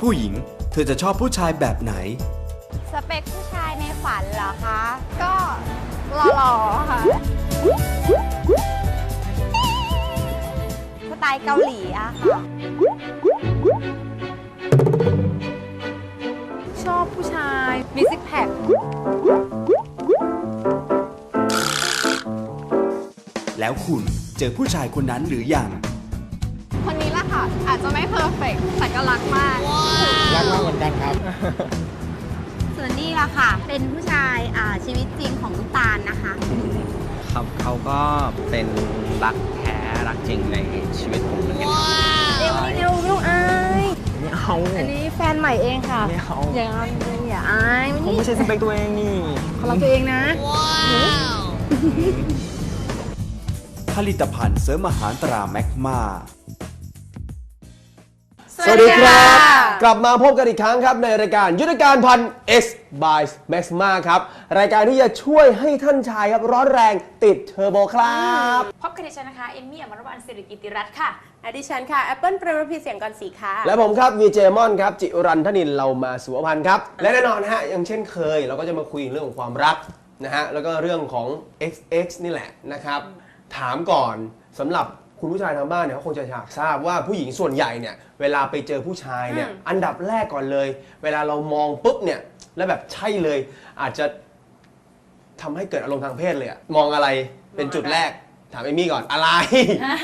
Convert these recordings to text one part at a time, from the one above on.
ผู้หญิงเธอจะชอบผู้ชายแบบไหน สเปคผู้ชายในฝันเหรอคะ ก็หล่อๆค่ะ สไตล์เกาหลีอะค่ะ ชอบผู้ชาย มีซิกแพค แล้วคุณเจอผู้ชายคนนั้นหรือยังคนนี้ละค่ะ อาจจะไม่เพอร์เฟกแต่ก็รักมาก รักมากเหมือนกันครับ ส่วนนี้ละค่ะ เป็นผู้ชายอ่าชีวิตจริงของลูกตาลนะคะ ครับเขาก็เป็นรักแท้รักจริงในชีวิตผมเหมือนกันครับเร็วนี่เร็วลูกอายไม่เอา อันนี้แฟนใหม่เองค่ะ ไม่เอา อย่าอายอย่าอายผมไม่ใช่สเปคตัวเองนี่เขารักตัวเองนะ ผลิตภัณฑ์เสริมอาหารตราแมกมา สวัสดีครับ กลับมาพบกันอีกครั้งครับในรายการยุทธการพัน X by Maxima ครับ รายการที่จะช่วยให้ท่านชายครับร้อนแรงติดเทอร์โบครับ พบกันดิฉันนะคะ เอมมี่อมรวรรณสิริกิติรัตน์ค่ะอดิฉันค่ะแอปเปิลเปรมพีเสียงก่อนสีค่ะ และผมครับวีเจมอนครับ จิรันทนินเรามาสุวพันธ์ครับ และแน่นอนฮะอย่างเช่นเคย เราก็จะมาคุยเรื่องของความรักนะฮะแล้วก็เรื่องของ XX นี่แหละนะครับถามก่อนสำหรับ คุณผู้ชายทางบ้านเนี่ยเขาคงจะอยากทราบว่าผู้หญิงส่วนใหญ่เนี่ยเวลาไปเจอผู้ชายเนี่ยอันดับแรกก่อนเลย เวลาเรามองปุ๊บเนี่ยแล้วแบบใช่เลย อาจจะทำให้เกิดอารมณ์ทางเพศเลยอะมองอะไรเป็นจุดแรกถามเอมี่ก่อนอะไร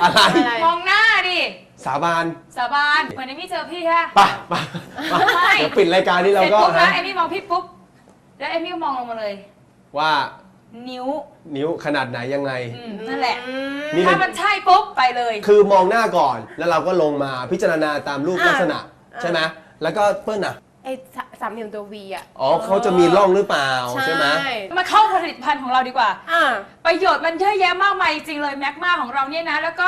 อะไรมองหน้าดิ สาบานสาบาน เหมือนเอมมี่เจอพี่ค่ะไปไปไปเดี๋ยวปิดรายการนี้เสเราร็จก็ปุ๊บนะฮะเอมมี่มองพี่ปุ๊บ แล้วเอมมี่ก็มองลงมาเลย ว่า นิ้วนิ้วขนาดไหนยังไง อืมนั่นแหละ นี่ถ้าเป็มันนใช่ปุ๊บไปเลย คือมองหน้าก่อนแล้วเราก็ลงมาพิจารณาตามรูปอ่าลักษณะ อ่าใช่ไหมแล้วก็เปิ้ลอะไอ้สาสามเหลี่ยมตัววีอะ อ๋อเขาจะมีร่องหรือเปล่าใช่ไหมมาเข้าผลิตภัณฑ์ของเราดีกว่า อ่า ประโยชน์มันเยอะแยะมากมายจริงๆเลยแมกมาของเราเนี่ยนะ แล้วก็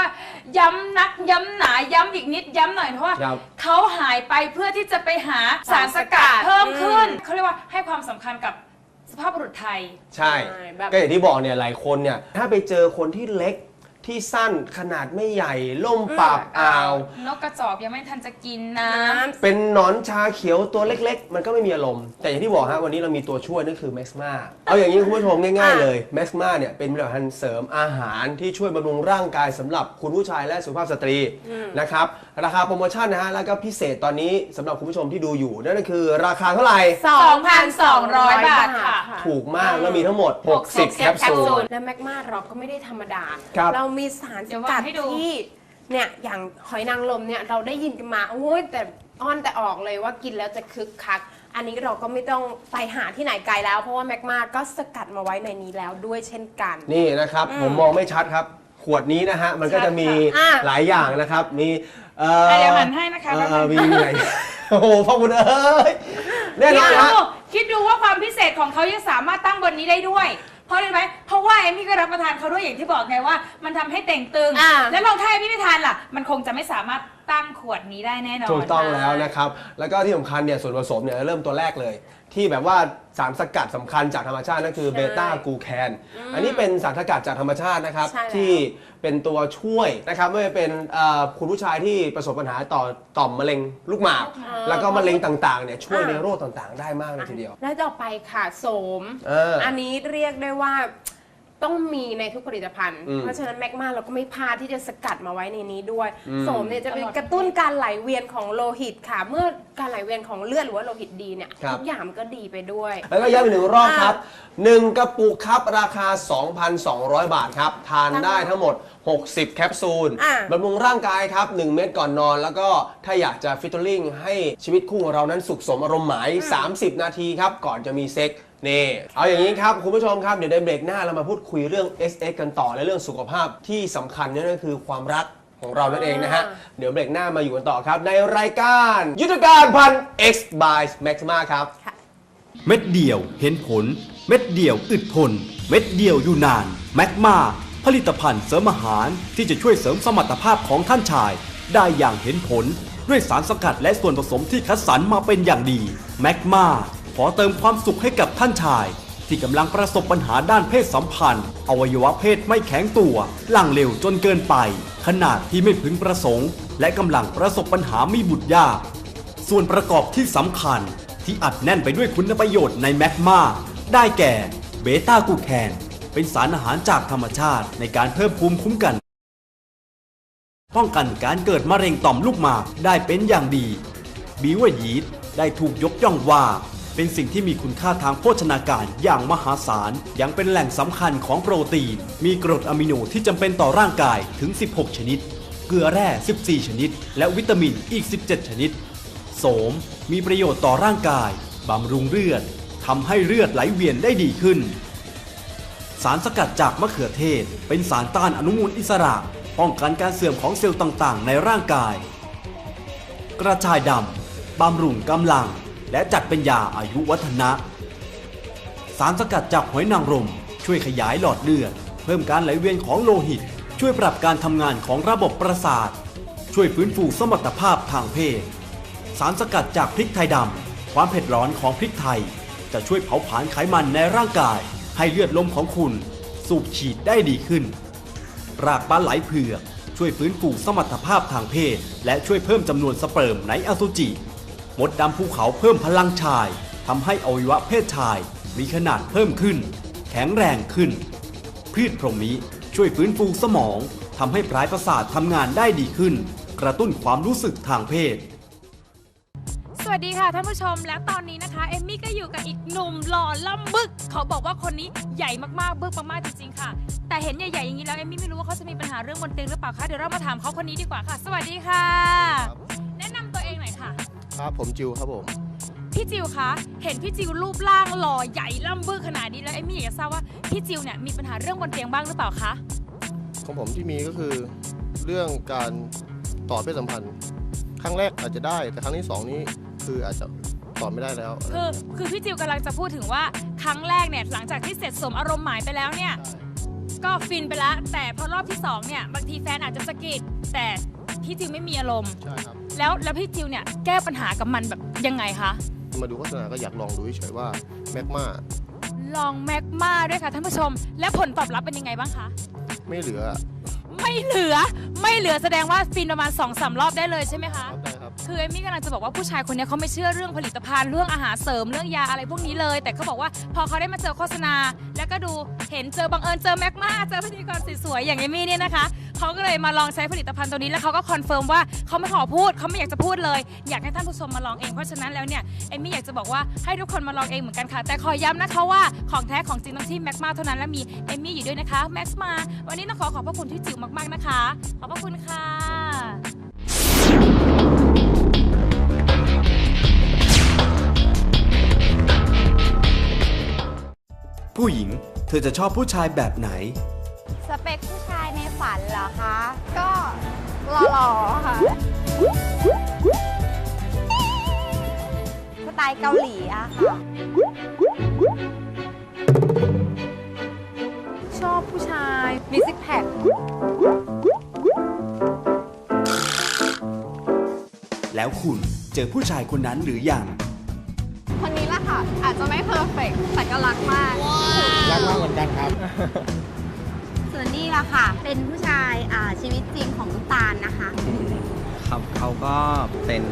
ย้ำนักย้ำหนาย้ำอีกนิดย้ำหน่อยเพราะว่าครับ เขาหายไปเพื่อที่จะไปหาสารสกัดเพิ่มขึ้นเขาเรียกว่าให้ความสำคัญกับ สภาพบุรุษไทยใช่ใช่ แบบก็อย่างที่บอกเนี่ยหลายคนเนี่ยถ้าไปเจอคนที่เล็กที่สั้นขนาดไม่ใหญ่ล่มปากอ่าว นกกระจอกยังไม่ทันจะกินน้น้เป็นหนอนชาเขียวตัวเล็กๆ มันก็ไม่มีอารมณ์ แต่อย่างที่บอกฮะวันนี้เรามีตัวช่วยนั่นคือ m a x m a เอาอย่างนี้คุณผู้ชมง่ายๆเลย m a x m a เนี่ยเป็นผลิตภัณฑ์เสริมอาหารที่ช่วยบำรุงร่างกายสำหรับคุณผู้ชายและสุภาพสตรีนะครับ ราคาโปรโมชั่นนะฮะแล้วก็พิเศษตอนนี้สำหรับคุณผู้ชมที่ดูอยู่ นั่นก็คือราคาเท่าไหร่ 2,200 บาทค่ะ ถูกมากแล้วมีทั้งหมด 60 แคปซูล และแมกมาเราก็ไม่ได้ธรรมดา ครับเรามีสารเดี๋สยววากัดงให้ดู ที่เนี่ยอย่างหอยนางรมเนี่ยเราได้ยินกันมาโอ้ยแต่อ้อนแต่ออกเลยว่ากินแล้วจะคึกคัก อันนี้เราก็ไม่ต้องไปหาที่ไหนไกลแล้ว เพราะว่าแมกมาก็สกัดมาไว้ในนี้แล้วด้วยเช่นกัน นี่นะครับ ผมมองไม่ชัดครับ ขวดนี้นะฮะ มันก็จะมีอะ หลายอย่างนะครับ มีเอ่ออะเดี๋ยวหันให้นะคะเอ่แป๊บนึองมีมีอะไรโอ้โหพ่อคุณเอ้ยแน่คินดอนดูฮะ คิดดูว่าความพิเศษของเขายังสามารถตั้งบนนี้ได้ด้วย เพราะอะไรไหมเพราะว่าเอมมี่ก็รับประทานเขาด้วยอย่างที่บอกไงว่า มันทำให้เต่งตึง อ่า แล้วลองถ้าเอมมี่ไม่ทานล่ะ มันคงจะไม่สามารถตั้งขวดนี้ได้แน่นอน ถูกต้องแล้วนะครับ แล้วก็ที่สำคัญเนี่ยส่วนผสมเนี่ยเริ่มตัวแรกเลย ที่แบบว่าสารสกัดสำคัญจากธรรมชาตินั่นคือใช่เบต้ากลูแคนอันนี้เป็นสารสกัดจากธรรมชาตินะครับ ใช่แล้ว ที่เป็นตัวช่วยนะครับไม่ว่าจะเป็นเอ่อคุณผู้ชายที่ประสบปัญหาต่อต่อมมะเร็งลูกหมาก แล้วก็มะเร็งต่างๆเนี่ยช่วยในโรคต่างๆ ได้มากเลยทีเดียว แล้วต่อไปค่ะโสม เอออันนี้เรียกได้ว่า ต้องมีในทุกผลิตภัณฑ์ อืมเพราะฉะนั้นแมกมาเราก็ไม่พลาดที่จะสกัดมาไว้ในนี้ด้วยอืม โสมเนี่ยจะเป็นกระตุ้นการไหลเวียนของโลหิตค่ะ เมื่อการไหลเวียนของเลือดหรือว่าโลหิตดีเนี่ยทุกอย่างมันก็ดีไปด้วย แล้วก็ย้ำอีกหนึ่งรอบครับ 1 กระปุกครับราคา 2,200 บาทครับ ทานได้ทั้งหมด 60 แคปซูลอะ บำรุงร่างกายครับ 1 เม็ดก่อนนอน แล้วก็ถ้าอยากจะฟิตเตอร์ลิงให้ชีวิตคู่ของเรานั้นสุขสมอารมณ์หมาย 30 นาทีครับ ก่อนจะมีเซ็ก นี่ เอาอย่างนี้ครับ คุณผู้ชมครับ เดี๋ยวในเบรกหน้าเรามาพูดคุยเรื่อง SX กันต่อและเรื่องสุขภาพที่สำคัญนั่นก็คือความรักของเรานั่นเองนะฮะ เดี๋ยวเบรกหน้ามาอยู่กันต่อครับ ในรายการ ยุทธการพัน X by Maxima ครับ เม็ดเดียวเห็นผล เม็ดเดียวอึดทน เม็ดเดียวอยู่นานแมกมาผลิตภัณฑ์เสริมอาหารที่จะช่วยเสริมสมรรถภาพของท่านชาย ได้อย่างเห็นผล ด้วยสารสกัดและส่วนผสมที่คัดสรรมาเป็นอย่างดีแมกมา ขอเติมความสุขให้กับท่านชาย ที่กำลังประสบปัญหาด้านเพศสัมพันธ์ อวัยวะเพศไม่แข็งตัวหลังเร็วจนเกินไป ขนาดที่ไม่พึงประสงค์ และกำลังประสบปัญหามีบุตรยาก ส่วนประกอบที่สำคัญ ที่อัดแน่นไปด้วยคุณประโยชน์ในแมกมาได้แก่เบต้ากูแคนเป็นสารอาหารจากธรรมชาติในการเพิ่มภูมิคุ้มกัน ป้องกันการเกิดมะเร็งต่อมลูกหมากได้เป็นอย่างดี บีวยีดได้ถูกยกย่องว่า เป็นสิ่งที่มีคุณค่าทางโภชนาการอย่างมหาศาล ยังเป็นแหล่งสำคัญของโปรตีน มีกรดอะมิโนที่จำเป็นต่อร่างกายถึง 16 ชนิด เกลือแร่ 14 ชนิด และวิตามินอีก 17 ชนิด โสม มีประโยชน์ต่อร่างกายบำรุงเลือดทำให้เลือดไหลเวียนได้ดีขึ้น สารสกัดจากมะเขือเทศ เป็นสารต้านอนุมูลอิสระ ป้องกันการเสื่อมของเซลล์ต่างๆ ในร่างกาย กระชายดำบำรุงกำลัง และจัดเป็นยาอายุวัฒนะ สารสกัดจากหอยนางรม ช่วยขยายหลอดเลือด เพิ่มการไหลเวียนของโลหิต ช่วยปรับการทำงานของระบบประสาท ช่วยฟื้นฟูสมรรถภาพทางเพศ สารสกัดจากพริกไทยดำความเผ็ดร้อนของพริกไทย จะช่วยเผาผลาญไขมันในร่างกาย ให้เลือดลมของคุณ สูบฉีดได้ดีขึ้น รากปลาไหลเผือกช่วยฟื้นฟูสมรรถภาพทางเพศ และช่วยเพิ่มจำนวนสเปิร์มในอสุจิ มดดำภูเขาเพิ่มพลังชายทำให้อวัยวะเพศชาย มีขนาดเพิ่มขึ้น แข็งแรงขึ้น พืชพรหมนี้ช่วยฟื้นฟูสมองทำให้ปลายประสาททำงานได้ดีขึ้น กระตุ้นความรู้สึกทางเพศ สวัสดีค่ะท่านผู้ชมและตอนนี้นะคะ เอมมี่ก็อยู่กับอีกหนุ่มหล่อล่ำบึก เขาบอกว่าคนนี้ใหญ่มากๆบึกมากๆจริงๆค่ะ แต่เห็นใหญ่ๆอย่างนี้แล้วเอมมี่ไม่รู้ว่าเขาจะมีปัญหาเรื่องบนเตียงหรือเปล่าคะเดี๋ยวเรามาถามเขาคนนี้ดีกว่าค่ะ สวัสดีค่ะ ค่ะครับผมจิวครับผม พี่จิวคะ เห็นพี่จิวรูปร่างหล่อใหญ่ล่ำบึกขนาดนี้แล้วเอมมี่อยากจะทราบว่าพี่จิวเนี่ยมีปัญหาเรื่องบนเตียงบ้างหรือเปล่าคะ ของผมที่มีก็คือเรื่องการต่อเพศสัมพันธ์ ครั้งแรกอาจจะได้ แต่ครั้งที่สองนี้คืออาจจะต่อไม่ได้แล้วคือ คือพี่จิวกำลังจะพูดถึงว่าครั้งแรกเนี่ยหลังจากที่เสร็จสมอารมณ์หมายไปแล้วเนี่ย ก็ฟินไปแล้วแต่พอรอบที่สองเนี่ยบางทีแฟนอาจจะสะกิดแต่พี่จิวไม่มีอารมณ์ ใช่ครับ แล้วแล้วพี่จิวเนี่ยแก้ปัญหากับมันแบบยังไงคะ มาดูโฆษณาก็อยากลองดูเฉยๆว่าแมกมาลองแมกมาด้วยค่ะท่านผู้ชม และผลตอบรับเป็นยังไงบ้างคะ ไม่เหลือไม่เหลือไม่เหลือแสดงว่าฟินประมาณ2อสรอบได้เลยใช่ไหมคะ ครับได้ครับ คือเอมมี่กำลังจะบอกว่าผู้ชายคนนี้เขาไม่เชื่อเรื่องผลิตภัณฑ์เรื่องอาหารเสริมเรื่องยาอะไรพวกนี้เลย แต่เขาบอกว่าพอเขาได้มาเจอโฆษณา แล้วก็ดูเห็นเจอบังเอิญเจอแมกมาเจอพิธีกรสวยๆอย่างเอมมี่เนี่ยนะคะ เขาก็เลยมาลองใช้ผลิตภัณฑ์ตัวนี้แล้วเขาก็คอนเฟิร์มว่าเขาไม่ขอพูดเขาไม่อยากจะพูดเลย อยากให้ท่านผู้ชมมาลองเองเพราะฉะนั้นแล้วเนี่ยเอมมี่อยากจะบอกว่าให้ทุกคนมาลองเองเหมือนกันค่ะ แต่ขอย้ำนะคะว่าของแท้ของจริงต้องที่แม็กมาเท่านั้นและมีเอมมี่อยู่ด้วยนะคะแม็กมาวันนี้ต้องขอขอบพระคุณที่จิ๋วมากๆนะคะ ขอบพระคุณค่ะผู้หญิง เธอจะชอบผู้ชายแบบไหน สเปค อคะ ก็หล่อๆค่ะ สไตล์เกาหลีอะค่ะ ชอบผู้ชาย มีซิกแพคแล้วคุณเจอผู้ชายคนนั้นหรือยัง คนนี้ละค่ะ อาจจะไม่เพอร์เฟกแต่ก็รักมาก รักมากเหมือนกันครับ ส่วนนี้ละค่ะ เป็นผู้ชายอ่าชีวิตจริงของน้ำตาลนะคะ ครับเขาก็เป็น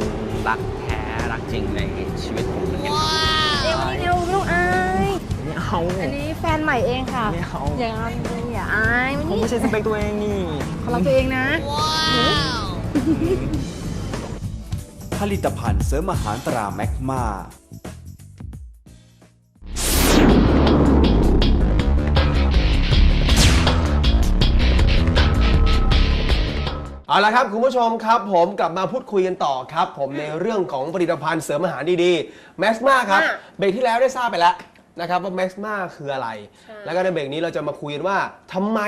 รักแท้รักจริงในชีวิตผมเหมือนกันครับเอวนี่เอวลูกอายไม่เอาอันนี้แฟนใหม่เองค่ะ ไม่เอาอย่างนั้นอย่าอายมันผมนี่ไม่ใช่สเปคตัวเองนี่เขารักตัวเองนะ ผลิตภัณฑ์เสริมอาหารตราแมกมา เอาละครับคุณผู้ชมครับ ผมกลับมาพูดคุยกันต่อครับ ผมในเรื่องของผลิตภัณฑ์เสริมอาหารดีๆ Max m a ครับอะเบรกที่แล้วได้ทราบไปแล้วนะครับว่า Max m a คืออะไรแล้วก็ในเบรกนี้เราจะมาคุยกันว่าทำไม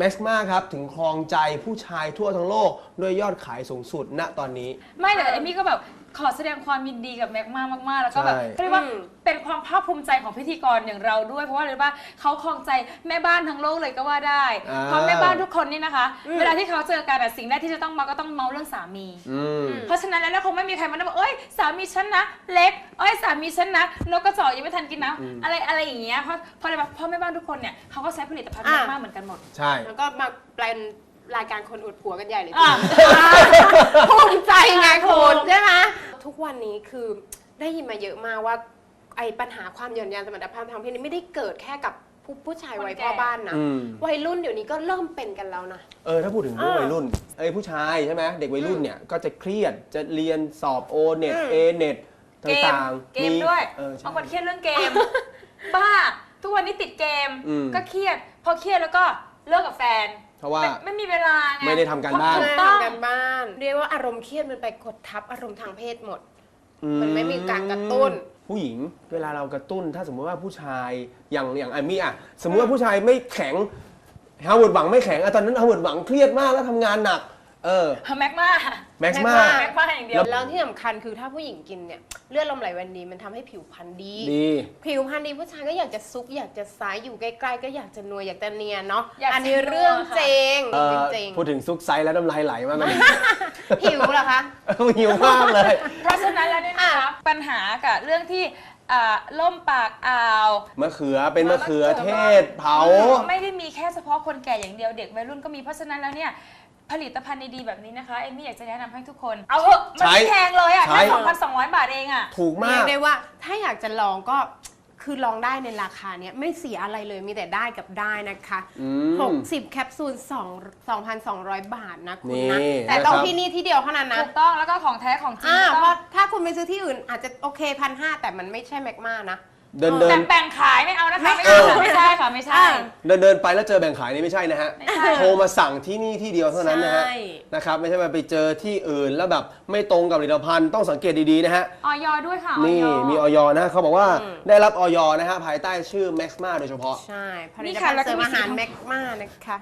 Max m a ครับถึงครองใจผู้ชายทั่วทั้งโลกด้วยยอดขายสูงสุดณตอนนี้ ไม่แต่เอมมี่ก็แบบ ขอแสดงความยินดีกับแม็กมามากๆ แล้วก็แบบใช่ เรียกว่าอืม เป็นความภาคภูมิใจของพิธีกรอย่างเราด้วย เพราะว่าอะไรรู้ป่ะเขาครองใจแม่บ้านทั้งโลกเลยก็ว่าได้อ่าเพราะแม่บ้านทุกคนนี่นะคะ เวลาที่เขาเจอกันอะสิ่งแรกที่จะต้องมาก็ต้องเมาเรื่องสามี อืม เพราะฉะนั้นแล้วคงไม่มีใครมาบอกเอ้ยสามีฉันนะเล็กเอ้ยสามีฉันนะนกกระจอกยังไม่ทันกินนะอะไรอะไรอย่างเงี้ยเพราะเพราะอะไรปะเพราะแม่บ้านทุกคนเนี่ยเขาก็ใช้ผลิตภัณฑ์อ่ามากๆเหมือนกันหมด ใช่ แล้วก็มาเป็น รายการคนอวดผัวกันใหญ่เลยอะ ภูมิใจไงคุณใช่ไหมทุกวันนี้คือได้ยินมาเยอะมากว่าไอ้ปัญหาความหย่อนยานสมรรถภาพทางเพศนี่ไม่ได้เกิดแค่กับผู้ผู้ชายวัยพ่อบ้านนะอืม วัยรุ่นเดี๋ยวนี้ก็เริ่มเป็นกันแล้วนะ เออถ้าพูดถึงเรื่องอ่าวัยรุ่นเอ้ยผู้ชายใช่ไหมเด็กวัยรุ่นเนี่ยก็จะเครียดจะเรียนสอบโอเน็ตอืม เอเน็ตเกมต่างๆเกมด้วยเออใช่ บางคนเครียดเรื่องเกม บ้า ทุกวันนี้ติดเกมอืม ก็เครียด พอเครียดแล้วก็เลิกกับแฟนเพ ราะว่าไม่ไม่มีเวลาไง ไม่ได้ทำการบ้าน ถูไม่กต้อง ทำกันบ้าน เรียกว่าอารมณ์เครียดมันไปกดทับอารมณ์ทางเพศหมดมันไม่มีการกระตุ้น ผู้หญิงเวลาเรากระตุ้น ถ้าสมมติว่าผู้ชายอย่างอย่างไอมี่อะสมมติว่าผู้ชายไม่แข็งฮาวเวิร์ดหวังไม่แข็งอะตอนนั้นฮาวเวิร์ดหวังเครียดมากแล้วทำงานหนัก เออ แม็กมาแม็กซ์มาแม็แม็กมาอย่างเดียว แล้วที่สำคัญคือถ้าผู้หญิงกินเนี่ยเลือดลมไหลเวียนดีมันทำให้ผิวพรรณดี ดี ผิวพรรณดีผู้ชายก็อยากจะซุกอยากจะซ้ายอยู่ใกล้ๆ ก็อยากจะนัวอยากจะเนียนเนาะอยากจะอันนี้เรื่องนัวค่ะจริงเออจริงพูดถึงซุกไซส์แล้วน้ำลายไหลมากเลยๆหิวเหรอคะ หิวมากเลย เพราะฉะนั้นแล้วเนี่ยนะคะปัญหากับเรื่องที่อ่าล่มปากอ่าวมะเขือเป็นมะเขือเทศเผา ไม่ได้มีแค่เฉพาะคนแก่อย่างเดียวเด็กวัยรุ่นก็มีเพราะฉะนั้นแล้วเนี่ย ผลิตภัณฑ์ดีๆแบบนี้นะคะเอมมี่อยากจะแนะนำให้ทุกคน เอาเถอะมันไม่ใช้แพงเลยอะใช้ แค่2,200 บาทเองอะ ถูกมาเรียกก ได้ว่าถ้าอยากจะลองก็คือลองได้ในราคาเนี้ยไม่เสียอะไรเลยมีแต่ได้กับได้นะคะ อืม60 แคปซูล2 2,200 บาทนะคุณนี่นะแต่ต้องนะครับ ที่นี่ที่เดียวเท่านั้นนะถูกต้องแล้วก็ของแท้ของจริงอ่าก็เพต้อราะงถ้าคุณไปซื้อที่อื่นอาจจะโอเคพันห้าแต่มันไม่ใช่แมกมานะ เดินเดิแต่นแบ่งขายไม่เอานะคะไม่ไม่เอาเอาไม่ใช่ค่ะไม่ใช่อ่าเดินเดินไปแล้วเจอแบ่งขายนี่ไม่ใช่นะฮะไม่ใช่โทรมาสั่งที่นี่ที่เดียวเท่านั้นนะฮะใช่ นะครับไม่ใช่ว่าไปเจอที่อื่นแล้วแบบไม่ตรงกับผลิตภัณฑ์ต้องสังเกตดีๆนะฮะ ออยด้วยค่ะนี่ออยมีออยนะเขาบอกว่าอืมได้รับออยนะฮะภายใต้ชื่อ Maxma โดยเฉพาะ ใช่ผนี่ลิตค่ะภัณฑ์แล้วก็เสริมมีอาหารสีทองแมกมานะคะ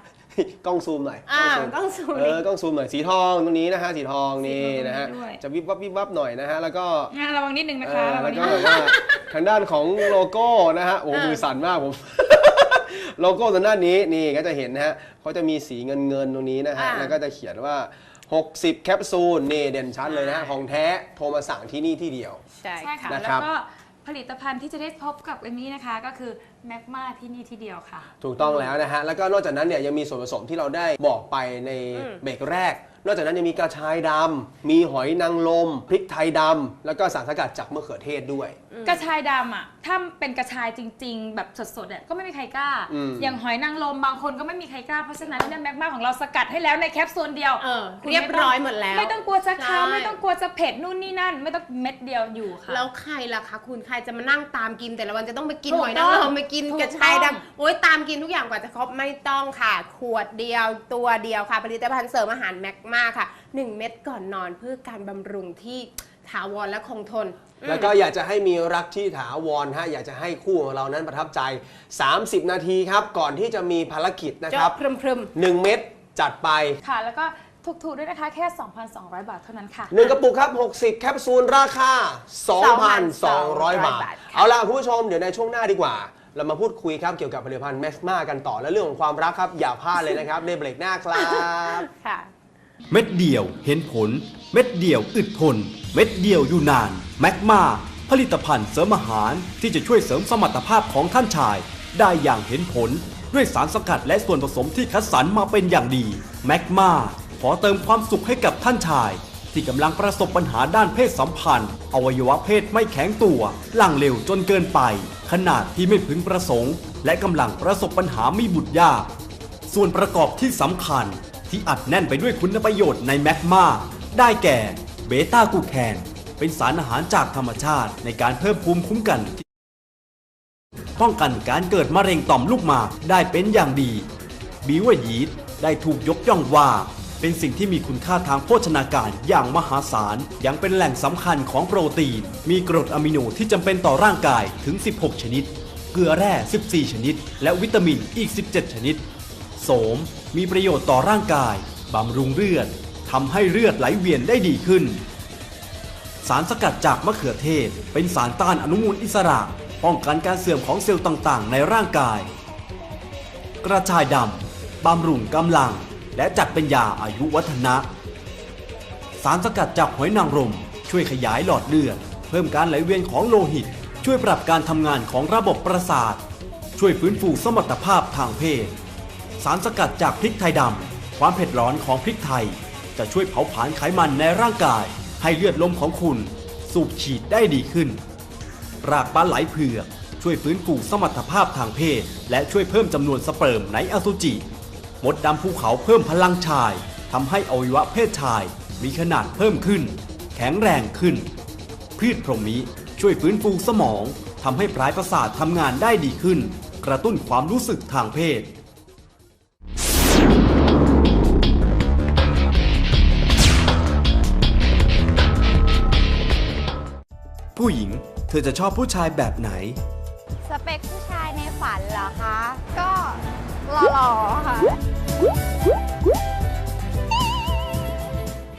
กล้องซูมหน่อยอ่ากล้องซูมเออกล้องซูมหน่อยสีทองตรงนี้นะฮะสีทองนี่สีทองนะฮะด้วยจะวิบวับวิบวับหน่อยนะฮะแล้วก็งานระวังนิดนึงนะเอคะอระวัแล้งวนิดก็นึงแบบว่าทางด้านของโลโก้นะฮะโอ้อ่ามืมือสั่นมากผมโลโก้ทางด้านนี้นี่ก็จะเห็นนะฮะเขาจะมีสีเงินเงินๆตรงนี้นะฮะอ่าแล้วก็จะเขียนว่า 60 แคปซูลนี่เด่นชัดเลยนะฮะของแท้โทรมาสั่งที่นี่ที่เดียว ใช่ใช่ค่ะนะแล้ครัวบก็ ผลิตภัณฑ์ที่จะได้พบกับเอมมี่นะคะ ก็คือแมกมาที่นี่ที่เดียวค่ะ ถูกต้องแล้วนะฮะ แล้วก็นอกจากนั้นเนี่ยยังมีส่วนผสมที่เราได้บอกไปในอืม เบรกแรก นอกจากนั้นยังมีกระชายดำมีหอยนางรมพริกไทยดำแล้วก็สารสกัดจากมะเขือเทศด้วย กระชายดำอะ ถ้าเป็นกระชายจริง ๆ แบบสดๆอะก็ไม่มีใครกล้า อืม อย่างหอยนางรมบางคนก็ไม่มีใครกล้า เพราะฉะนั้นเนี่ยแมกมาของเราสกัดให้แล้วในแคปซูลเดียวเออคุณเรียบร้อยหมดแล้ว ไม่ต้องกลัวจะคาวใช่ ไม่ต้องกลัวจะเผ็ดนู่นนี่นั่น ไม่ต้องเม็ดเดียวอยู่ค่ะ แล้วใครล่ะคะคุณใครจะมานั่งตามกินแต่ละวันจะต้องไปกินถูกหอยนางรต้อมงไปกินถูกกระชายต้อง ดำโอ้ยตามกินทุกอย่างกว่าจะครบไม่ต้องค่ะ ขวดเดียวตัวเดียวค่ะ ผลิตภัณฑ์เสริมอาหารแมกมาค่ะ 1 เม็ดก่อนนอนเพื่อการบำรุงที่ถาวรและคงทน แล้วก็อยากจะให้มีรักที่ถาวรฮะอยากจะให้คู่ของเรานั้นประทับใจ 30 นาทีครับ ก่อนที่จะมีภารกิจนะคเจาะรับพรึมพรึม1เม็ดจัดไป ค่ะ แล้วก็ถูกๆด้วยนะคะแค่ 2,200 บาทเท่านั้นค่ะ1กระปุกครับ 60 แคปซูลราคา 2,200 บาทบาทค่ะเอาล่ะคุณผู้ชมเดี๋ยวในช่วงหน้าดีกว่า เรามาพูดคุยครับเกี่ยวกับผลิตภัณฑ์แมสมากันต่อและเรื่องของความรักครับ อย่าพลาดเลยนะครับในเบรกหน้าครับค่ะ เม็ดเดียวเห็นผล เม็ดเดียวอึดทน เม็ดเดียวอยู่นานแมกมาผลิตภัณฑ์เสริมอาหารที่จะช่วยเสริมสมรรถภาพของท่านชาย ได้อย่างเห็นผล ด้วยสารสกัดและส่วนผสมที่คัดสรรมาเป็นอย่างดีแมกมาขอเติมความสุขให้กับท่านชาย ที่กำลังประสบปัญหาด้านเพศสัมพันธ์ อวัยวะเพศไม่แข็งตัวหลังเร็วจนเกินไป ขนาดที่ไม่พึงประสงค์ และกำลังประสบปัญหามีบุตรยากส่วนประกอบที่สำคัญ ที่อัดแน่นไปด้วยคุณประโยชน์ในแมกมาได้แก่เบต้ากูแคนเป็นสารอาหารจากธรรมชาติในการเพิ่มภูมิคุ้มกัน ป้องกันการเกิดมะเร็งต่อมลูกหมากได้เป็นอย่างดีบีวยีดได้ถูกยกย่องว่า เป็นสิ่งที่มีคุณค่าทางโภชนาการอย่างมหาศาล ยังเป็นแหล่งสำคัญของโปรตีน มีกรดอะมิโนที่จำเป็นต่อร่างกายถึง 16 ชนิด เกลือแร่ 14 ชนิด และวิตามินอีก 17 ชนิด สม มีประโยชน์ต่อร่างกาย บำรุงเลือดทำให้เลือดไหลเวียนได้ดีขึ้น สารสกัดจากมะเขือเทศ เป็นสารต้านอนุมูลอิสระ ป้องกันการเสื่อมของเซลล์ต่างๆ ในร่างกาย กระชายดำบำรุงกำลัง และจัดเป็นยาอายุวัฒนะ สารสกัดจากหอยนางรม ช่วยขยายหลอดเลือด เพิ่มการไหลเวียนของโลหิต ช่วยปรับการทำงานของระบบประสาท ช่วยฟื้นฟูสมรรถภาพทางเพศ สารสกัดจากพริกไทยดำ ความเผ็ดร้อนของพริกไทย จะช่วยเผาผลาญไขมันในร่างกาย ให้เลือดลมของคุณสูบฉีดได้ดีขึ้น รากปลาไหลเผือกช่วยฟื้นฟูสมรรถภาพทางเพศ และช่วยเพิ่มจำนวนสเปิร์มในอสุจิ มดดำภูเขาเพิ่มพลังชายทำให้อวัยวะเพศชายมีขนาดเพิ่มขึ้น แข็งแรงขึ้น พืชพรหมนี้ช่วยฟื้นฟูสมองทำให้ปลายประสาททำงานได้ดีขึ้น กระตุ้นความรู้สึกทางเพศ ผู้หญิง เธอจะชอบผู้ชายแบบไหน สเปคผู้ชายในฝันเหรอคะ ก็หล่อๆค่ะ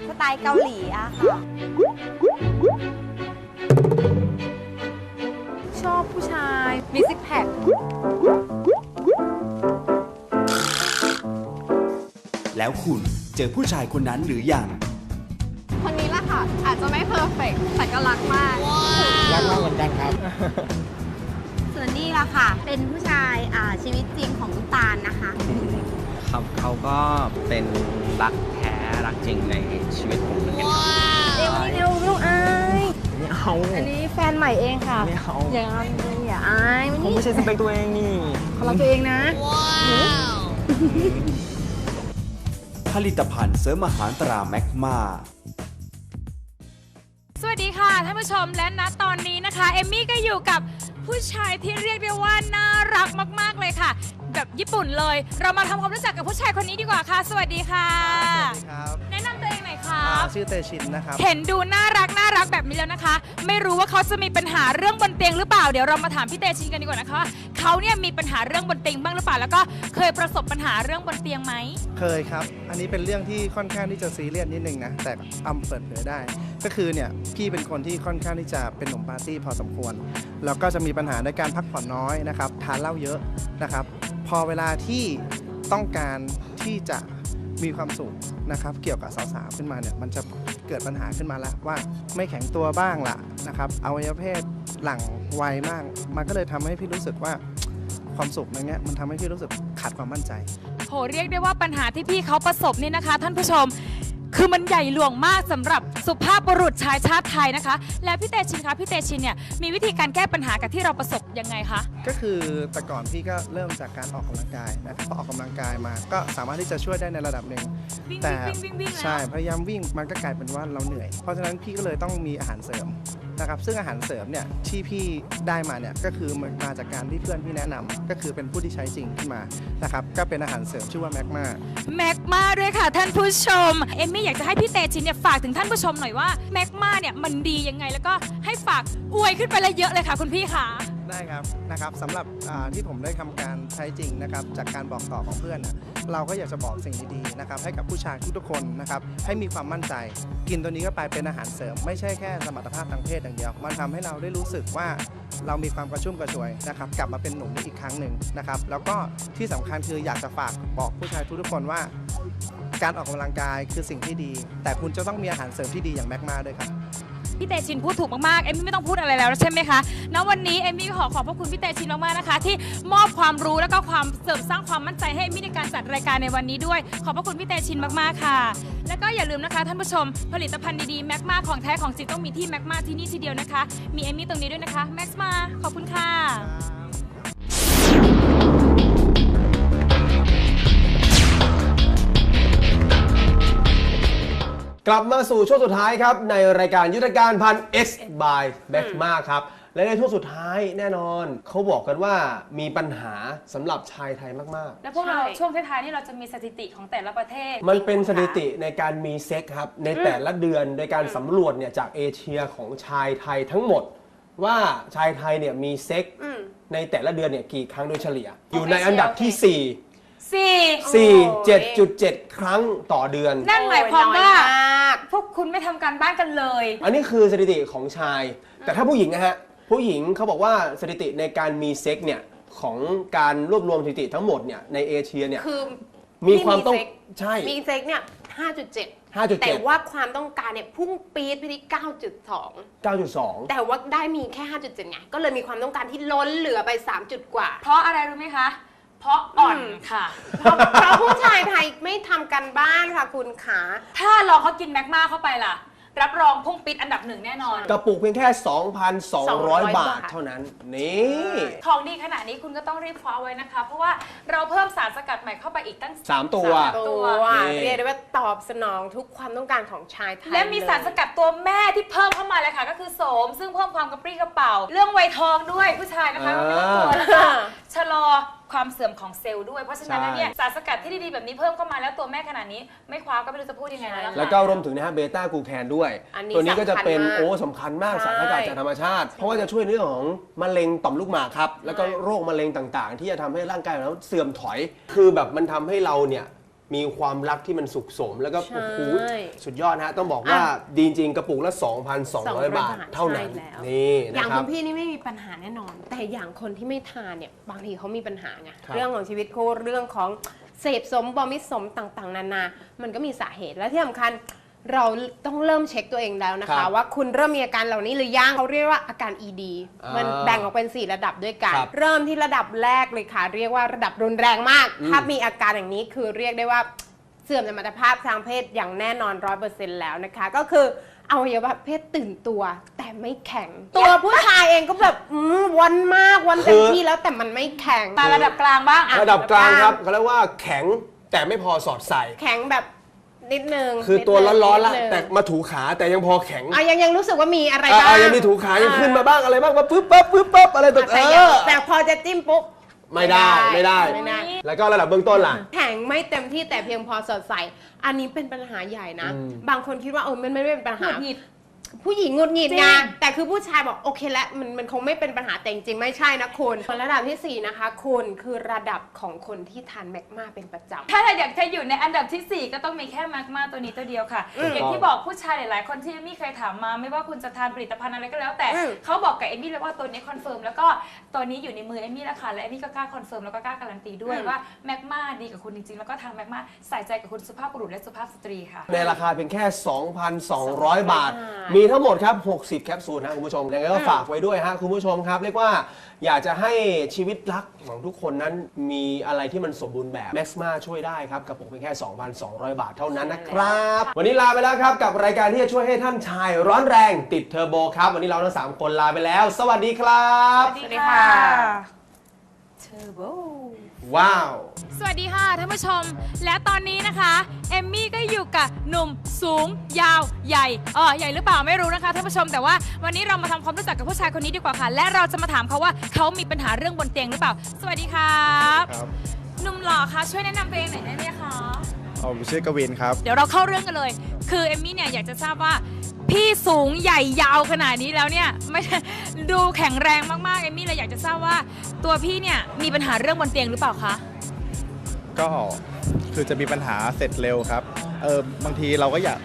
สไตล์เกาหลีอะค่ะ ชอบผู้ชายมีซิกแพคแล้วคุณเจอผู้ชายคนนั้นหรือยังคนนี้ละค่ะ อาจจะไม่เพอร์เฟกแต่ก็รักมาก รักมากเหมือนกันครับ ส่วนนี้ละค่ะ เป็นผู้ชายอ่าชีวิตจริงของลูกตาลนะคะ ครับเขาก็เป็นรักแท้รักจริงในชีวิตผมเหมือนกันครับเร็วนี่เร็วลูกอายไม่เอาอันนี้แฟนใหม่เองค่ะ ไม่เอาอย่าอย่าอายผมไม่ใช่สเปคตัวเองนี่เขารักตัวเองนะผลิตภัณฑ์เสริมอาหารตราแมกมาสวัสดี ค่ะท่านผู้ชมและณตอนนี้นะคะเอมมี่ก็อยู่กับผู้ชายที่เรียกได้ว่าน่ารักมาก ๆ เลยค่ะ แบบญี่ปุ่นเลย เรามาทำความรู้จักกับผู้ชายคนนี้ดีกว่าค่ะ สวัสดีค่ะ ครับ แนะนำ ตัวเองหน่อยค่ะอ่าชื่อเตชินนะครับ เห็นดูน่ารักน่ารักแบบนี้แล้วนะคะ ไม่รู้ว่าเขาจะมีปัญหาเรื่องบนเตียงหรือเปล่า เดี๋ยวเรามาถามพี่เตชินกันดีกว่านะคะว่าเขาเนี่ยมีปัญหาเรื่องบนเตียงบ้างหรือเปล่า แล้วก็เคยประสบปัญหาเรื่องบนเตียงไหม เคยครับ อันนี้เป็นเรื่องที่ค่อนข้างที่จะซีเรียสนิดนึงนะ แต่อำเปิดเผยได้ ก็คือเนี่ยพี่เป็นคนที่ค่อนข้างที่จะเป็นหนุ่มปาร์ตี้พอสมควร แล้วก็จะมีปัญหาในการพักผ่อนน้อยนะครับ ทานเหล้าเยอะนะครับ พอเวลาที่ต้องการที่จะ มีความสุขนะครับ เกี่ยวกับสาวๆขึ้นมาเนี่ยมันจะเกิดปัญหาขึ้นมาแล้วว่าไม่แข็งตัวบ้างล่ะนะครับอวัยวะเพศหลังไวมาก มันก็เลยทำให้พี่รู้สึกว่าความสุขในเงี้ยมันทำให้พี่รู้สึกขาดความมั่นใจ โหเรียกได้ว่าปัญหาที่พี่เขาประสบเนี่ยนะคะ ท่านผู้ชม คือมันใหญ่หลวงมากสำหรับสุภาพบุรุษชายชาติไทยนะคะ แล้วพี่เตชินคะพี่เตชินเนี่ยมีวิธีการแก้ปัญหากับที่เราประสบยังไงคะก็คือแต่ก่อนพี่ก็เริ่มจากการออกกำลังกายนะครับพอออกกำลังกายมาก็สามารถที่จะช่วยได้ในระดับหนึ่ง วิ่งแต่วิ่งวิ่งวิ่งแล้ว ใช่พยายามวิ่งมันก็กลายเป็นว่าเราเหนื่อย เพราะฉะนั้นพี่ก็เลยต้องมีอาหารเสริม นะครับซึ่งอาหารเสริมเนี่ยที่พี่ได้มาเนี่ยก็คือมาจากการที่เพื่อนพี่แนะนำก็คือเป็นผู้ที่ใช้จริงขึ้นมานะครับก็เป็นอาหารเสริมชื่อว่าแมกมาแมกมาด้วยค่ะท่านผู้ชม เอมมี่อยากจะให้พี่เตชินเนี่ยฝากถึงท่านผู้ชมหน่อยว่าแมกมาเนี่ยมันดียังไงแล้วก็ให้ฝากอวยขึ้นไปเลยเยอะเลยค่ะคุณพี่ค่ะ ได้ครับนะครับสำหรับที่ผมได้ทำการใช้จริงนะครับจากการบอกต่อของเพื่อนนะเราก็อยากจะบอกสิ่งดีๆนะครับให้กับผู้ชายทุกๆคนนะครับให้มีความมั่นใจ กินตัวนี้ก็ไปเป็นอาหารเสริม ไม่ใช่แค่สมรรถภาพทางเพศอย่างเดียว มันทำให้เราได้รู้สึกว่าเรามีความกระชุ่มกระชวยนะครับกลับมาเป็นหนุ่มได้อีกครั้งหนึ่งนะครับแล้วก็ที่สำคัญคืออยากจะฝากบอกผู้ชายทุกๆคนว่า การออกกำลังกายคือสิ่งที่ดี แต่คุณจะต้องมีอาหารเสริมที่ดีอย่างแมกมาด้วยครับ พี่เตชินพูดถูกมากๆ เอมมี่ไม่ต้องพูดอะไรแล้วใช่ไหมคะณวันนี้เอมมี่ขอขอบพระคุณพี่เตชินมากๆนะคะ ที่มอบความรู้แล้วก็ความเสริมสร้างความมั่นใจให้เอมมี่ในการจัดรายการในวันนี้ด้วย ขอบพระคุณพี่เตชินมากๆค่ะ แล้วก็อย่าลืมนะคะท่านผู้ชมผลิตภัณฑ์ดีๆแม็กมาของแท้ของจริงต้องมีที่แม็กมาที่นี่ทีเดียวนะคะ มีเอมมี่ตรงนี้ด้วยนะคะแม็กมาขอบคุณค่ะ กลับมาสู่ช่วงสุดท้ายครับ ในรายการยุทธการพัน X by b a c k m a ครับ และในช่วงสุดท้ายแน่นอน เขาบอกกันว่ามีปัญหาสำหรับชายไทยมาก แล้วพวกเราใช่ ช่วงท้ายๆนี่เราจะมีสถิติของแต่ละประเทศๆ มันเป็นสถิติในการมีเซ็กครับ ในแต่ละเดือนในการสำรวจเนี่ยจากเอเชียของชายไทยทั้งหมด ว่าชายไทยเนี่ยมีเซ็กอืมในแต่ละเดือนเนี่ยกี่ครั้งโดยเฉลี่ยของอยู่ในอันดับที่เอเชียสี่4 4 7.7ครั้งต่อเดือน นั่นหมายความว่าโอ้ยน้อยมากพ วกคุณไม่ทำการบ้านกันเลย อันนี้คือสถิติของชาย แต่ถ้าผู้หญิงนะฮะ ผู้หญิงเขาบอกว่าสถิติในการมีเซ็กเนี่ย ของการรวบรวมสถิติทั้งหมดเนี่ย ในเอเชียเนี่ย คือมีความต้องเซ็กใช่ มีเซ็กเนี่ย 5.7 5.7 แต่ว่าความต้องการเนี่ยพุ่งปี๊ดไปที่ 9.2 9.2 แต่ว่าได้มีแค่ 5.7ไงก็เลยมีความต้องการที่ล้นเหลือไป 3 จุดกว่า เพราะอะไรรู้ไหมคะ เพราะอ่อนอืมค่ะ เพราะเพราะผู้ชายไทยไม่ทำกันบ้านค่ะคุณขา ถ้าลองเขากินแมกมาเข้าไปล่ะ รับรองพุ่งปิดอันดับหนึ่งแน่นอน กระปุกเพียงแค่ 2,200 บาทบาทเท่านั้น นี่ของดีขนาดนี้คุณก็ต้องรีบคว้าไว้นะคะ เพราะว่าเราเพิ่มสารสกัดใหม่เข้าไปอีกตั้งสามตัว สาม ตัว นี่ เรียกได้ว่าตอบสนองทุกความต้องการของชายไทยและมีสารสกัดตัวแม่ที่เพิ่มเข้ามาเลยค่ะ ก็คือโสม ซึ่งเพิ่มความกระปรี้กระเป๋า เรื่องวัยทองด้วยผู้ชายนะคะก็ไม่ต้องกลัวแล้วก็ชะลอความเสื่อมของเซลล์ด้วย เพราะฉะนั้นแล้วเนี่ยสารสกัดที่ดีๆแบบนี้เพิ่มเข้ามาแล้วตัวแม่ขนาดนี้ไม่คว้าก็ไม่รู้จะพูดยังไงแล้วล่ะค่ะแล้วก็รวมถึงนะฮะเบต้ากลูแคนด้วย อันนี้ตัวนี้ก็จะเป็นสำคัญมากโอ้สำคัญมากใช่สารสกัดจากธรรมชาติ เพราะว่าจะช่วยในเรื่องของมะเร็งต่อมลูกหมากครับ แล้วก็โรคมะเร็งต่างๆ ที่จะทำให้ร่างกายเราเสื่อมถอย คือแบบมันทำให้เราเนี่ย มีความรักที่มันสุขสมแล้วก็ใช่โอ้โหสุดยอดนะฮะต้องบอกว่าดีจริงๆกระปุกละ 2,200 บาทเท่านั้น ใช่แล้วนี่อนะย่างครัคุบณพี่นี่ไม่มีปัญหาแน่นอน แต่อย่างคนที่ไม่ทานเนี่ยบางทีเขามีปัญหาไงครับ เรื่องของชีวิตคู่เรื่องของเสพสมบอมิสมต่างๆ นานา มันก็มีสาเหตุและที่สำคัญ เราต้องเริ่มเช็คตัวเองแล้วนะครัคะ บว่าคุณเริ่มมีอาการเหล่านี้หรือยังเขาเรียกว่าอาการ ED อ่ามัมันแบ่งออกเป็น 4 ระดับด้วยกัน ครับเริ่มที่ระดับแรกเลยค่ะ เรียกว่าระดับรุนแรงมาก อืมถ้ามีอาการอย่างนี้คือเรียกได้ว่าเสื่อมสมรรถภาพทางเพศอย่างแน่นอนร้อยเปอร์เซ็นต์แล้วนะคะ ก็คืออวัยวะเพศตื่นตัว แต่ไม่แข็ง ตัวผู้ชายเองก็แบบอืมวันมากวันเต็มที่แล้วแต่มันไม่แข็ง มาระดับกลางบ้างอะระดับกลางครับเขาเรียกว่าแข็งแต่ไม่พอสอดใส่ แข็งแบบ นิดนึงคือตัวดนึงร้อนๆละดนึงแต่มาถูขาแต่ยังพอแข็งอะยังยังรู้สึกว่ามีอะไรอะบ้างอะยังมีถูขายังขึ้นมาบ้างอะไรบ้างมาปึ๊บปั๊บปึ๊บปั๊บอะไรแบบแต่เอยังอแต่พอจะจิ้มปุ๊บ ไม่ได้ไม่ได้ ไม่ได้ แล้วก็ระดับเบื้องต้นล่ะ แข็งไม่เต็มที่แต่เพียงพอสดใส อันนี้เป็นปัญหาใหญ่นะ อืม บางคนคิดว่าเออมันไม่เป็นปัญหหางุดหงิด ผู้หญิงหงุดหงิดจริงไงแต่คือผู้ชายบอกโอเคแล้วมันมันคงไม่เป็นปัญหาแต่จริงๆไม่ใช่นะคุณส่วนระดับที่สี่นะคะคุณคือระดับของคนที่ทานแมกมาเป็นประจำ ถ้าอยากจะอยู่ในอันดับทีสี่4 ก็ต้องมีแค่มากมาตัวนี้ตัวเดียวค่ะ อืมอย่างที่บอกผู้ชายหลาย ๆ คนที่เอมมี่เคยถามมา ไม่ว่าคุณจะทานผลิตภัณฑ์อะไรก็แล้ว แต่อืม เขาบอกกับเอมมี่เลยว่าตัวนี้คอนเฟิร์มแล้วก็ตัวนี้อยู่ในมือเอมมี่แล้วค่ะและเอมมี่ก็กล้าคอนเฟิร์มแล้วก็กล้าการันตีด้วยว่าแมกมาดีกับคุณจริง ๆ แล้วก็ทางแมกมาใส่ใจกับคุณสุภาพบุรุษและสุภาพสตรีค่ะ ในราคาเพียงแค่ 2,200 บาทบาทมีทั้งหมดครับ 60 แคปซูลนะคุณผู้ชมยังไงก็ฝากไว้ด้วยฮะคุณผู้ชมครับ เรียกว่าอยากจะให้ชีวิตรักของทุกคนนั้นมีอะไรที่มันสมบูรณ์แบบ Max มาช่วยได้ครับกับผมเพียงแค่ 2,200 บาทเท่านั้นนะครับ วันนี้ลาไปแล้วครับ กับรายการที่จะช่วยให้ท่านชายร้อนแรงติดเทอร์โบครับ วันนี้เราทั้งสามคนลาไปแล้ว สวัสดีครับ สวัสดีค่ะ เทอร์โบว้าว สวัสดีค่ะท่านผู้ชม และตอนนี้นะคะ เอมมี่ก็อยู่กับหนุ่มสูง ยาวใหญ่เออใหญ่หรือเปล่าไม่รู้นะคะท่านผู้ชมแต่ว่าวันนี้เรามาทำความรู้จักกับผู้ชายคนนี้ดีกว่าค่ะ และเราจะมาถามเขาว่าเขามีปัญหาเรื่องบนเตียงหรือเปล่า สวัสดีครับครับหนุ่มหล่อคะช่วยแนะนำตัวเองหน่อยได้ไหมคะ ผมชื่อกวินครับ เดี๋ยวเราเข้าเรื่องกันเลย คือเอมมี่เนี่ยอยากจะทราบว่า พี่สูงใหญ่ยาวขนาดนี้แล้วเนี่ยไม่ดูแข็งแรงมากๆเอมมี่เลยอยากจะทราบว่าตัวพี่เนี่ยมีปัญหาเรื่องบนเตียงหรือเปล่าคะ ก็คือจะมีปัญหาเสร็จเร็วครับ เออบางทีเราก็อยาก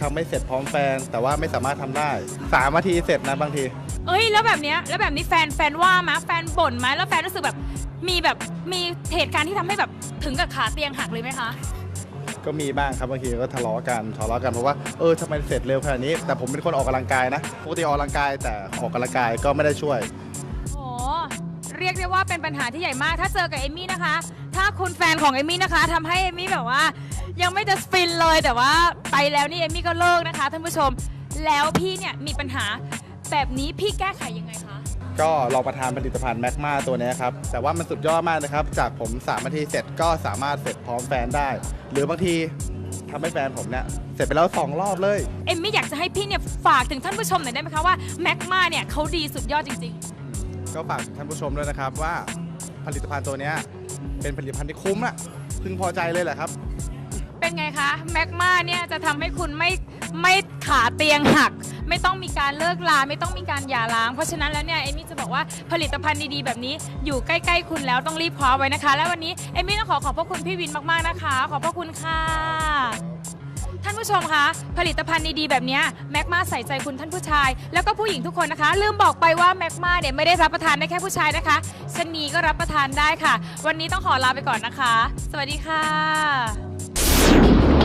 ทำให้เสร็จพร้อมแฟน แต่ว่าไม่สามารถทำได้สามนาทีเสร็จนะบางที เอ้ยแล้วแบบเนี้ยแล้วแบบนี้แฟนแฟนว่าไหมแฟนบ่นไหมแล้วแฟนรู้สึกแบบมีแบบมีเหตุการณ์ที่ทำให้แบบถึงกับขาเตียงหักเลยไหมคะ ก็มีบ้างครับบางทีก็ทะเลาะกันทะเลาะกันเพราะว่าเออทำไมเสร็จเร็วขนาดนี้ แต่ผมเป็นคนออกกำลังกายนะปกติออกกำลังกายแต่ออกกำลังกายก็ไม่ได้ช่วยโอ้เรียกได้ว่าเป็นปัญหาที่ใหญ่มาก ถ้าเจอกับเอมี่นะคะ ถ้าคุณแฟนของเอมี่นะคะทำให้เอมี่แบบว่า ยังไม่จะสปินเลยแต่ว่าไปแล้วนี่เอมี่ก็เลิกนะคะท่านผู้ชม แล้วพี่เนี่ยมีปัญหาแบบนี้พี่แก้ไขยังไงคะ ก็ลองประทานผลิตภัณฑ์แมกมาตัวเนี้ยครับ แต่ว่ามันสุดยอดมากนะครับ จากผม3นาทีเสร็จก็สามารถเสร็จพร้อมแฟนได้ หรือบางทีทำให้แฟนผมเนี่ยเสร็จไปแล้วสองรอบเลย เอมมี่อยากจะให้พี่เนี่ยฝากถึงท่านผู้ชมหน่อยได้ไหมคะว่าแม็กมาเนี่ยเขาดีสุดยอดจริง ๆ ก็ฝากท่านผู้ชมด้วยนะครับว่าผลิตภัณฑ์ตัวเนี้ยเป็นผลิตภัณฑ์ที่คุ้มอะพึงพอใจเลยแหละครับ เป็นไงคะแมกมาเนี่ยจะทำให้คุณไม่ไม่ขาเตียงหัก ไม่ต้องมีการเลิกลาไม่ต้องมีการหย่าร้าง เพราะฉะนั้นแล้วเนี่ยเอมมี่จะบอกว่าผลิตภัณฑ์ดีๆ แบบนี้อยู่ใกล้ๆคุณแล้วต้องรีบคว้าไว้นะคะ และวันนี้เอมมี่ต้องขอขอบพระคุณพี่วินมากๆนะคะ ขอบพระคุณค่ะท่านผู้ชมคะผลิตภัณฑ์ดีๆแบบเนี้แมกมาใส่ใจคุณท่านผู้ชาย แล้วก็ผู้หญิงทุกคนนะคะ ลืมบอกไปว่าแมกมาเนี่ยไม่ได้รับประทานได้แค่ผู้ชายนะคะชนีก็รับประทานได้ค่ะ วันนี้ต้องขอลาไปก่อนนะคะ สวัสดีค่ะ